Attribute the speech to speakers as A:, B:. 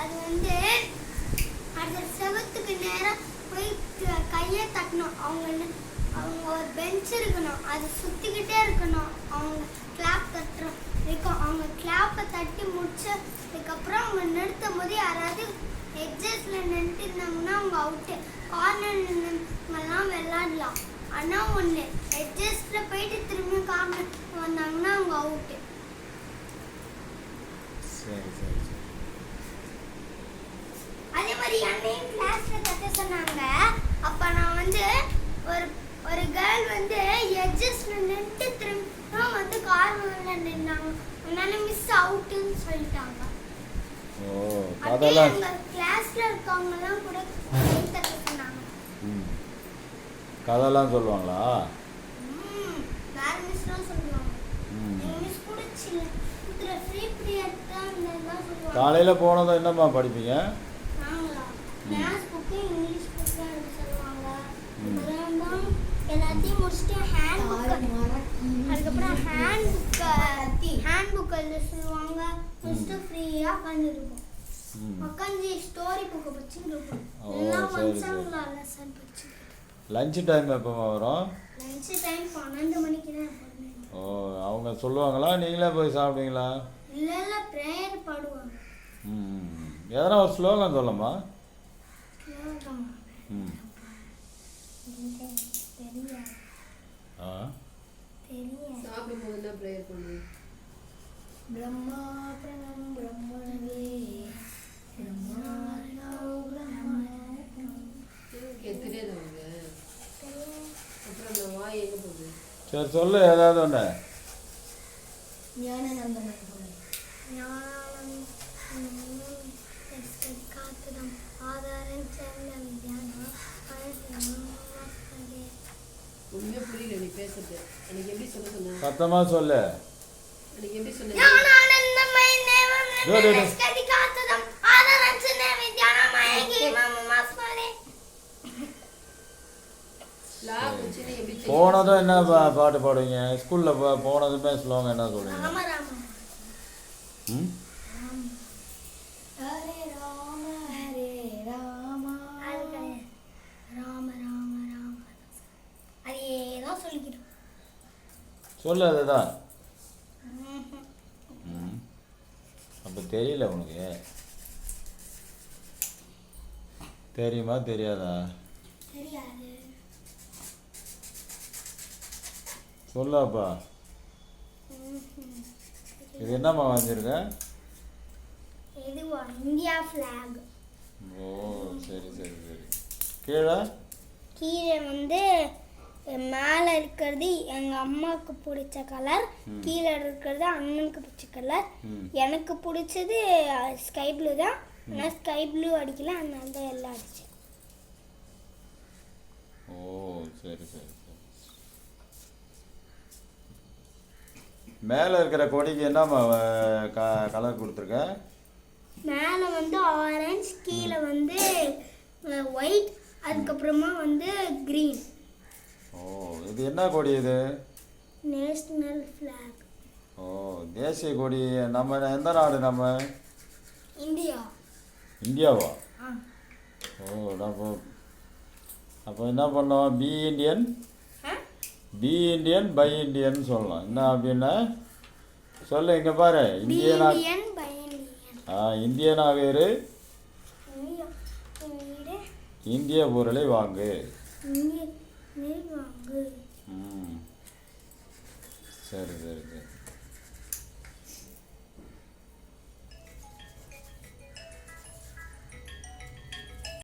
A: அது வந்து அந்த செவத்துக்கு நேரம் போய் க- கையை தட்டணும். அவங்க அவங்க ஒரு பெஞ்ச் இருக்கணும். அது சுத்திக்கிட்டே இருக்கணும். அவங்க கிளாப் தட்டுறோம் இருக்கும் அவங்க கிளாப்பை தட்டி முடிச்சதுக்கப்புறம் அவங்க நிறுத்தும் போது யாராவது எட்ஜஸ்ட்ல நின்று இருந்தாங்கன்னா அவங்க அவுட்டு கார்னர் நின்றுங்கெல்லாம் விளாடலாம் ஆனால் ஒன்று எட்ஜஸில் போயிட்டு திரும்பி கார்னர் வந்தாங்கன்னா அவங்க அவுட்டு
B: சரி சரி சரி
A: அதே மாதிரி கிளாஸ்ல கத்த சொன்னாங்க. அப்ப நான் வந்து ஒரு ஒரு கேர்ள் வந்து எட்ஜஸ்ட்ல நின்று திரும்ப வந்து கார்னர்ல நின்னாங்க. அதனால மிஸ் அவுட்டுன்னு சொல்லிட்டாங்க. எங்க கிளாஸ்ல இருக்கவங்க எல்லாம் கூட சொன்னாங்க.
B: கதைலாம் சொல்லுவாங்களா?
A: வேற மிஸ்லாம் சொல்லுவாங்க. மிஸ் கூட இதுல ஃப்ரீ பீரியட் தான் இருந்ததுதான் சொல்லுவாங்க.
B: காலையில் போனதும் என்னம்மா படிப்பீங்க?
A: மேத்ஸ் புக்கு இங்கிலீஷ் புக்கு தான் எடுக்க சொல்லுவாங்க. அப்புறம் எல்லாத்தையும் முடிச்சுட்டு ஹேண்ட் புக்கு அதுக்கப்புறம் ஹேண்ட் புக்கை ஹேண்ட் புக் எழுத சொல்லுவாங்க. முடிச்சுட்டு ஃப்ரீயாக உட்காந்துருக்கும்
B: ம்.
A: உட்காந்து ஸ்டோரி புக்கை படிச்சுட்டு இருப்போம் எல்லாம்
B: சரி.
A: படிச்சு
B: லஞ்சு டைம் எப்போ வரும்?
A: லஞ்ச் டைம் பன்னெண்டு மணிக்கு தான்
B: ஓ அவங்க சொல்லுவாங்களா? நீங்களே போய் சாப்பிடுவீங்களா?
A: இல்லை இல்லை ப்ரேயர் பாடுவாங்க.
B: ம். எதனா ஒரு ஸ்லோகம் சொல்லம்மா
A: ஸ்லோகம்
B: ம்
A: தெரியாது
B: ஆ
A: தெரியாது
C: சாப்பிடும்போது என்ன ப்ரேயர் பண்ணுவோம் பிரம்மாபரணம் பிரம்மணவே
B: சரி சொல்லு ஏதாவது ஒன்று
A: ஞானநந்தனம்
C: ஒன்றுமே புரியல நீ பேசுறது. எனக்கு எப்படி சொல்ல. சொன்ன எனக்கு எப்படி சொன்ன?
B: போனதும் என்ன பா- பாட்டு பாடுவீங்க? ஸ்கூலில் போனதுமே ஸ்லோகம் என்ன சொல்லுவீங்க? சொல்லு அதுதான் அப்போ தெரியல உனக்கு. தெரியுமா தெரியாதா? சொல்லாப்பா. இது என்னம்மா வாங்கியிருக்க?
A: இதுவா இந்தியா ஃப்ளாக்
B: ஓ சரி சரி சரி. கீழே?
A: கீழே வந்து மேலே இருக்கிறது எங்கள் அம்மாவுக்கு பிடிச்ச கலர். கீழே இருக்கிறது அண்ணனுக்கு பிடிச்ச கலர் எனக்கு பிடிச்சது ஸ்கை ப்ளூ தான். ஆனால் ஸ்கை ப்ளூ அடிக்கல அதனால தான் எல்லாம் அடிச்சேன்.
B: ஓ சரி சரி மேலே இருக்கிற கொடிக்கு க கலர் கொடுத்துருக்க?
A: மேலே வந்து ஆரஞ்சு கீழே வந்து ஒயிட் அதுக்கப்புறமா வந்து க்ரீன்
B: ஓ இது என்ன கொடி இது?
A: National flag.
B: ஓ தேசிய கொடி. நம்ம எந்த நாடு நம்ம?
A: இந்தியா.
B: இந்தியாவா?
A: ஆ.
B: ஓ அப்போ அப்போ என்ன பண்ணோம்? Be Indian? Be Indian buy Indian சொல்லலாம். என்ன அப்படின்னா சொல்லு இங்கே பாரு. இந்தியனா
A: இந்தியன் பை இந்தியன்
B: ஆ இந்தியனாக இரு
A: இந்திய.
B: பொருளை வாங்கு. சரி சரி சரி.